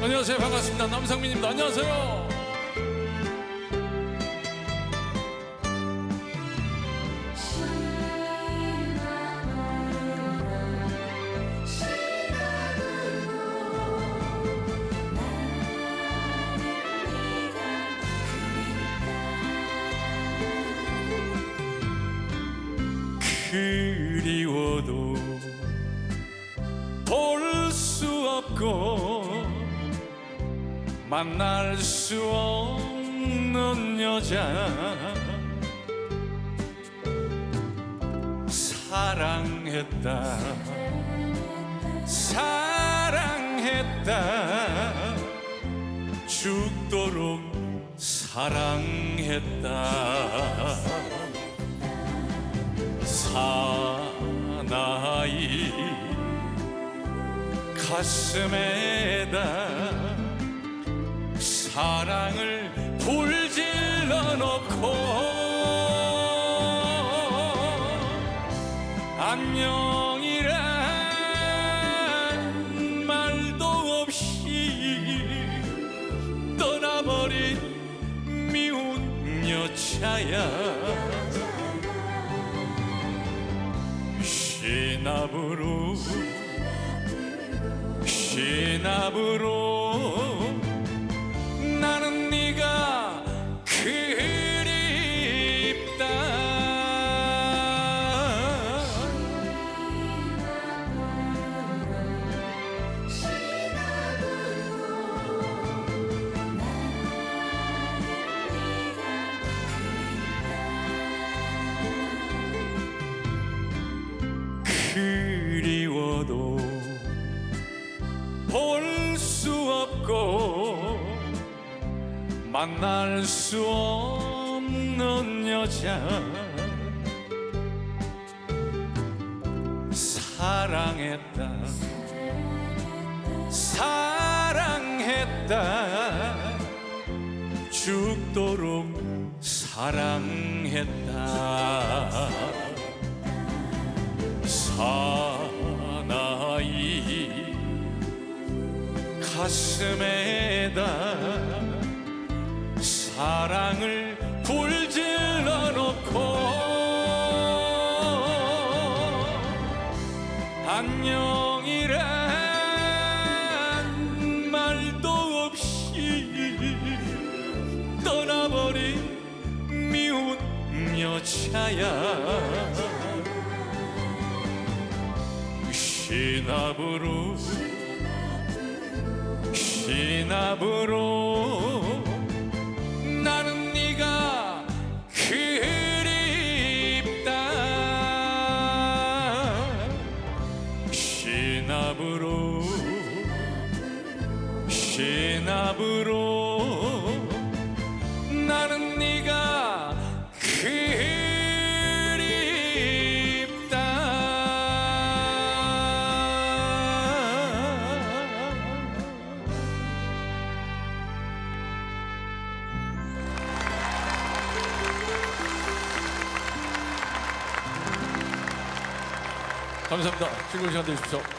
안녕하세요. 반갑습니다. 남상민입니다. 안녕하세요. 그리워도 볼 수 없고 만날 수 없는 여자. 사랑했다. 사랑했다. 죽도록 사랑했다. 사나이 가슴에다 사랑을 불질러 놓고 안녕이란 말도 없이 떠나버린 미운 여자야. 시나브로 시나브로 없고 만날 수 없는 여자. 사랑했다. 사랑했다. 죽도록 사랑했다. 사 가슴에다 사랑을 불질러 놓고 안녕이란 말도 없이 떠나버린 미운 여자야. 시나브로 시 나브로 나는 네가 그립다. 시나브로 시나브로 감사합니다. 즐거운 시간 되십시오.